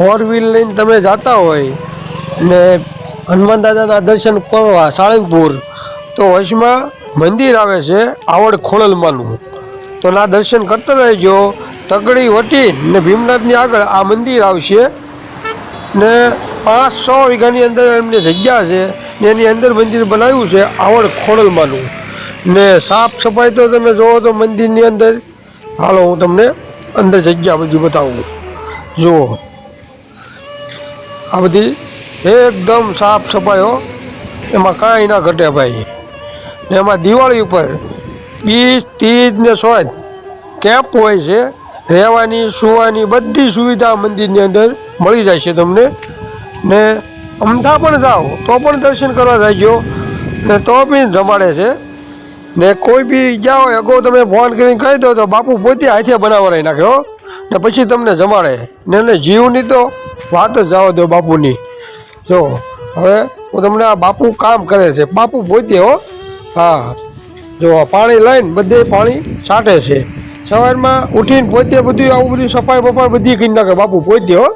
Four wheel લઈને તમે જતા હોય ને હનુમાન દાદાના દર્શન કરવા સાળંગપુર, તો વચમાં મંદિર આવે છે આવડ ખોળલમાનું. તો ના દર્શન કરતા રહેજો, તગડી વટી ને ભીમનાથની આગળ આ મંદિર આવશે ને પાંચ સો વીઘાની અંદર એમની જગ્યા છે ને એની અંદર મંદિર બનાવ્યું છે આવડ ખોડલમાંનું ને સાફ સફાઈ તો તમે જુઓ તો મંદિરની અંદર, હાલો હું તમને અંદર જગ્યા બધી બતાવું. જુઓ. આ બધી એકદમ સાફ સફાઈઓ એમાં કાંઈ ના ઘટે ભાઈ. ને એમાં દિવાળી ઉપર બીજ તીજ ને સોજ કેમ્પ હોય છે. રહેવાની, સુવાની બધી સુવિધા મંદિરની અંદર મળી જાય છે તમને. ને અમથા પણ જાઓ, તો પણ દર્શન કરવા જાય ને તો બી જમાડે છે. ને કોઈ બી જાઓ, અગાઉ તમે ફોન કરીને કહી દો તો બાપુ પોતે હાથે બનાવડાવી નાખ્યો ને પછી તમને જમાડે. ને એને જીવની તો વાત જ જવા દો બાપુની. જો, હવે હું તમને આ બાપુ કામ કરે છે. બાપુ પોતે હો. હા. જો પાણી લઈને બધે પાણી છાંટે છે. સવારમાં ઉઠીને પોતે બધું આવું બધું સફાઈ બફાઈ બધી કરી નાખે બાપુ પોતે હો.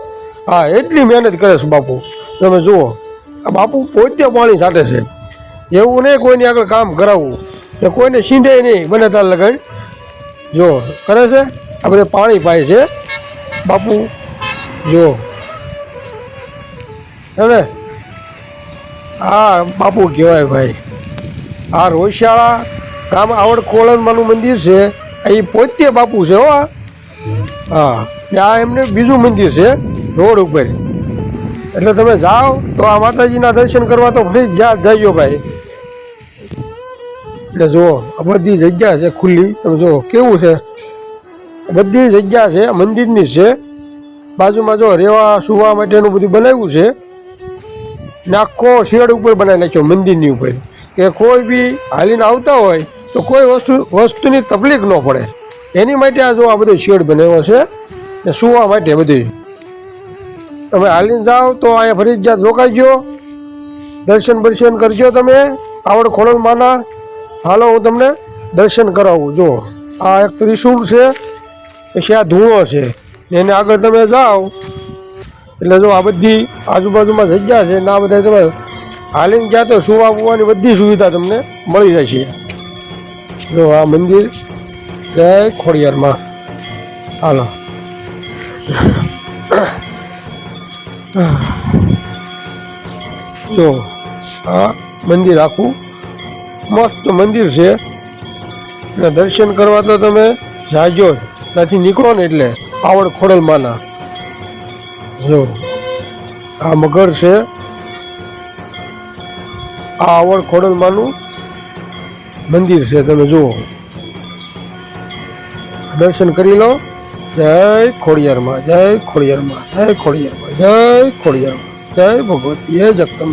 હા, એટલી મહેનત કરે છે બાપુ. તમે જુઓ, આ બાપુ પોતે પાણી છાંટે છે. એવું નહીં કોઈની આગળ કામ કરાવવું. ને કોઈને સીંધે નહીં બને તાર લગન. જો, કરે છે? આ બધે પાણી પાય છે. બાપુ, જો. હવે? આ બાપુ કહેવાય ભાઈ. આ રોહિશાળા ગામ આવડ કોળનમાનું મંદિર છે. એ પોતે બાપુ છે, હો હા, ને આ એમને બીજું મંદિર છે, રોડ ઉપર. એટલે તમે જાઓ તો આ માતાજીના દર્શન કરવા તો પ્લીઝ જા જજો ભાઈ. એટલે જુઓ, આ બધી જગ્યા છે ખુલ્લી. તમે જુઓ, કેવું છે? બધી જગ્યા છે, મંદિરની છે. બાજુમાં જો રહેવા સુવા માટેનું બધું બનાવ્યું છે. ને આખો શેડ ઉપર બનાવી નાખ્યો, મંદિરની ઉપર. કે કોઈ બી હાલીને આવતા હોય તો કોઈ વસ્તુ, વસ્તુની તકલીફ ન પડે. એની માટે આ જો આ બધો શેડ બનાવ્યો છે ને સુવા માટે બધું. તમે હાલીને જાઓ તો અહીંયા ફરજિયાત રોકાઈજો. દર્શન બર્શન કરજો તમે. આવડ ખોડલ માના. હાલો, હું તમને દર્શન કરાવું. જો, આ એક ત્રિશૂળ છે, પછી આ ધૂણો છે. એને આગળ તમે જાઓ. એટલે જો આ બધી આજુબાજુમાં જગ્યા છે ને આ બધા તમે હાલીને ગયા તો સુવા પૂવાની બધી સુવિધા તમને મળી જશે. જો આ મંદિર જય ખોડિયારમાં. હાલો. જો આ મંદિર આખું મસ્ત મંદિર છે. દર્શન કરવા તો તમે જાજો. ત્યાંથી નીકળો ને એટલે આવડ ખોડલમાના. જો, આ મગર છે. આ આવડ ખોડલમાંનું મંદિર છે. તમે જુઓ. દર્શન કરી લો. જય ખોડિયારમાં જય ખોડિયારમાં જય ખોડિયારમાં જય ખોડિયારમાં, જય ભગવતી જગદંબા.